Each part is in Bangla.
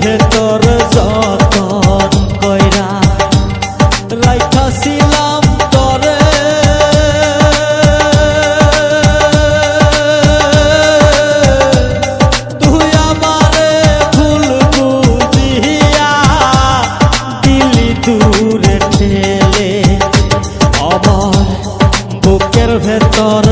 ভেতর যতন কইরা রাইখাছিলাম তরে। তুই আমারে ফুল বুঝিয়া দিলি দূরে ঠেলে। আমার বুকের ভেতর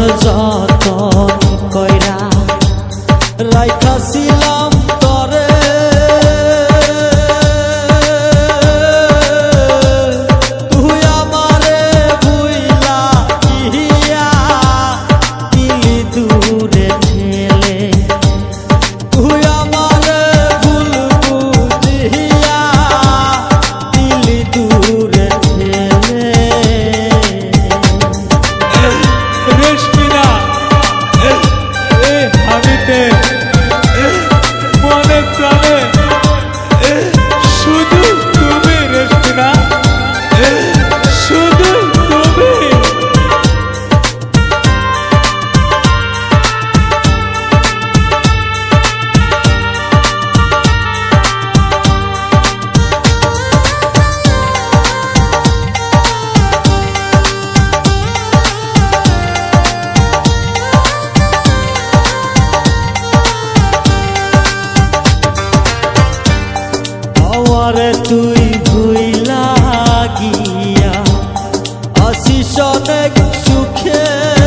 to care.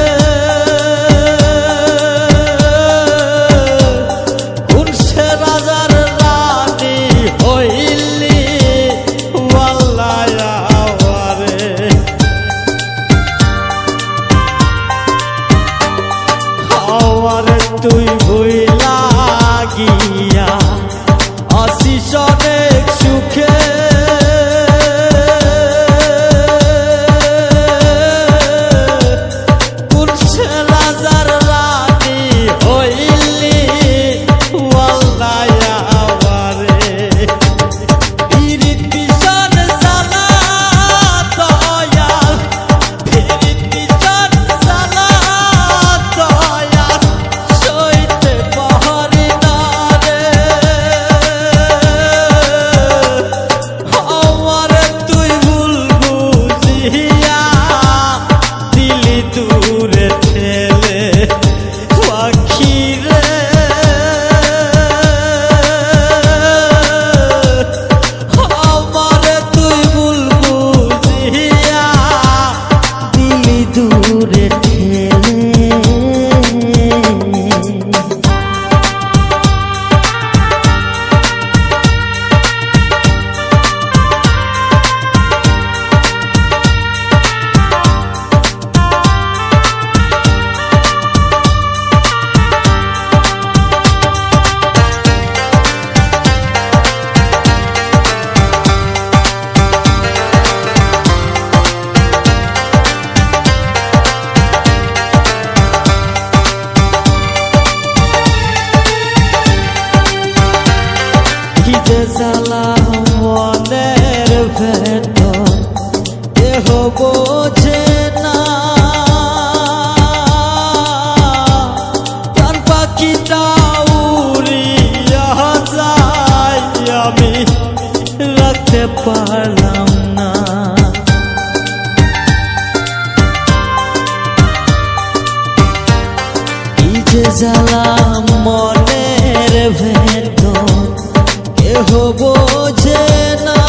পুরে জ্বালা মনের ভেতর দেহ বোঝে না। প্রাণ পাখিটা উড়িয়া পারলাম না। জ্বালা মনের ভেতর হব যে না